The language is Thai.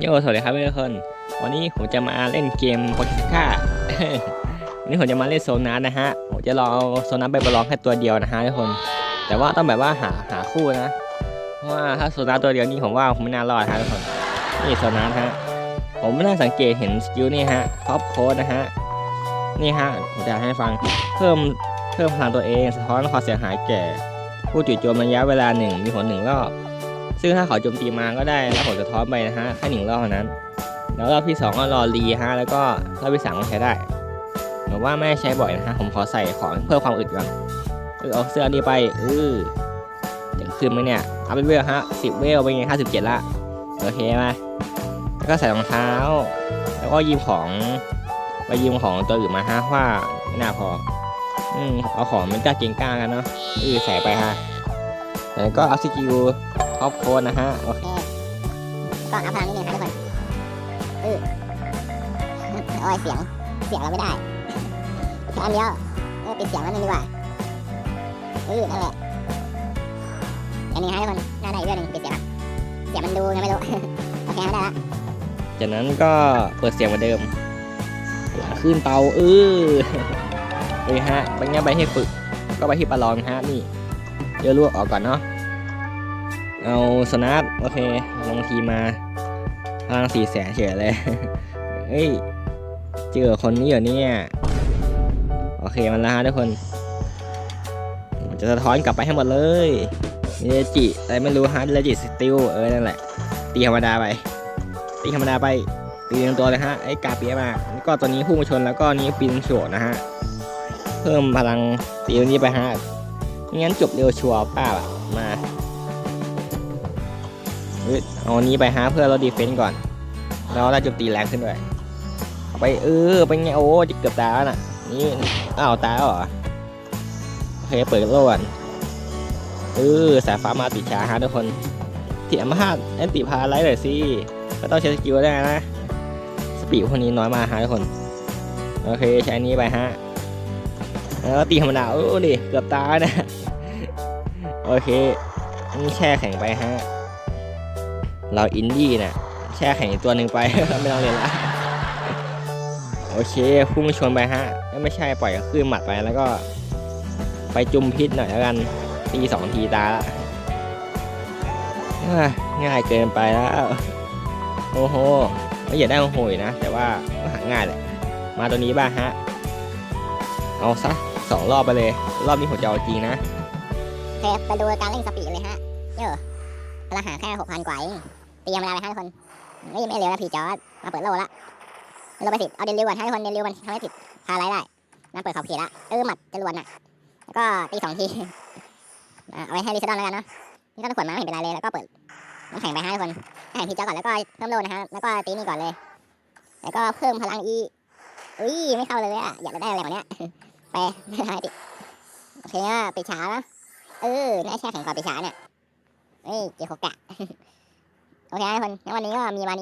โยสวัสดีครับทุกคน วันนี้ผมจะมาเล่นเกมโคชิก้าวันนี้ผมจะมาเล่นโซนาร์นะฮะ ผมจะลองเอาโซนาร์ไปประลองแค่ตัวเดียวนะฮะทุกคน แต่ว่าต้องแบบว่าหาหาคู่นะ เพราะว่าถ้าโซนาร์ตัวเดียวนี่ผมว่าผมไม่น่ารอดฮะทุกคน นี่โซนาร์ฮะ ผมไม่น่าสังเกตเห็นสกิลนี่ฮะท็อปโค้ดนะฮะ นี่ฮะ ผมจะให้ฟัง เพิ่มเพิ่มพลังตัวเอง สะท้อนความเสียหายแก่ ผู้จู่โจมระยะเวลาหนึ่งมีผลหนึ่งรอบ ซึ่งถ้าเขาโจมตีมาก็ได้แล้วผลสะท้อนไปนะฮะแค่หนึ่งรอบเท่านั้น แล้วรอบที่สองก็รอรีฮะแล้วก็รอบที่สามก็ใช้ได้เหมือนว่าไม่ใช้บ่อยนะฮะผมขอใส่ของเพิ่มความอึดก่อนเออเอาเสื้อนี้ไปเออเดี๋ยวขึ้นไหมเนี่ยเอาเป็นเวลฮะสิบเวลเป็นไงห้าสิบเจ็ดละโอเคไหมแล้วก็ใส่รองเท้า แล้วก็ยืมของไปยืมของตัวอื่นมาฮะว่าไม่น่าพออืมเอาของมันกล้าเก่งกล้ากันเนาะเออใส่ไปฮะแล้วก็เอัพสกิล ท็อปโค้ดนะฮะโอเคก็อัพพลังนิดนึงครับทุกคนเออโอ้ยเสียง เสียงเราไม่ได้แค่อันเดียวเออปิดเสียงแล้วนึงดีกว่าเออนั่นแหละอันนี้ฮะทุกคนน่าได้อีกเรื่องหนึงปิดเสียงอะเสียงมันดูไงไม่รู้โอเคได้ละจากนั้นก็เปิดเสียงเหมือนเดิมหลังขึ้นเตาเออเลยฮะบางอย่างไปให้ฝึก ก็ไปที่ประลองฮะนี่เดี๋ยวลวกออกก่อนเนาะ เอาสนับโอเคลงทีมาพลังสี่แสนเฉยเลยเฮ้ยเจอคนนี้เหรอเนี่ยโอเคมันแล้วฮะทุกคนมันจะสะท้อนกลับไปให้หมดเลยมีเลจิอะไรไม่รู้ฮะเลจิสติลเออนั่นแหละ ตีธรรมดาไป ตีธรรมดาไป ตีเต็มตัวเลยฮะ ไอ้กาเปียมาแล้วก็ตัวนี้พุ่งมาชนแล้วก็นี้ปีนโฉดนะฮะ เพิ่มพลังตีตัวนี้ไปฮะไม่งั้นจบเร็วชัวร์ป้าอะมา เอ้ยเอาอันนี้ไปฮะเพื่อลดดีเฟนต์ก่อน แล้วได้โจมตีแรงขึ้นด้วยเอาไปเออเป็นไงโอ้จะเกือบตายแล้วน่ะ นี่อ้าวตายเหรอโอเคเปิดโล่ก่อนเออสายฟ้ามาติดชาฮะทุกคนเถียมพลาดแอนติพาไลท์หน่อยสิก็ต้องใช้สกิลได้นะ สปีดพวกนี้น้อยมากฮะทุกคน โอเคใช้นี้ไปฮะแล้วก็ตีธรรมดาโอ้ดิเกือบตายนะ โอเคนี่แช่แข็งไปฮะ เราอินดี้นะแช่แข็งอีกตัวหนึ่งไป ไม่ต้องเรียนละโอเคพุ่งชนไปฮะไม่ใช่ปล่อยคลื่นหมัดไปแล้วก็ ไปจุ่มพิษหน่อยแล้วกันตีสองทีตาละง่ายเกินไปแล้วโอ้โหไม่อยากได้โอ้โหยนะ แต่ว่าหาง่ายแหละมาตัวนี้บ้างฮะ เอาซะสองรอบไปเลย รอบนี้ผมจะเอาจริงนะโอเคไปดูการเล่นสปีดเลยฮะเยอะพลังหาแค่หกพันกว่าเอง ตีธรรมดาไปฮะทุกคนไม่ไม่เร็วนะพี่จอร์ดมาเปิดโลละโลไปผิดเอาเดนริวก่อนให้ทุกคนเดนริวมันทำให้ผิดพาไรได้นั่นเปิดขอบเขตละเออหมัดจรวดน่ะแล้วก็ตีสองทีเอาไว้ให้ลิซดอนแล้วกันเนาะนี่ก็ต้องขนมาไม่เห็นเป็นไรเลยแล้วก็เปิดน้ำแข็งไปห้ทุกคนให้พี่จอร์ดก่อนแล้วก็เพิ่มโลนะฮะแล้วก็ตีนี่ก่อนเลย แล้วก็เพิ่มพลังอีอุ้ยไม่เข้าเลยอะอยากจะได้อะไรกว่านี้ยไปไม่ได้ดิโอเคอะไปช้านะเออน่าแช่แข็งกว่าปีชาเนี่ยเฮ้ยเจโคกะ โอเคทุกคนงั้นวันนี้ก็มีมานี้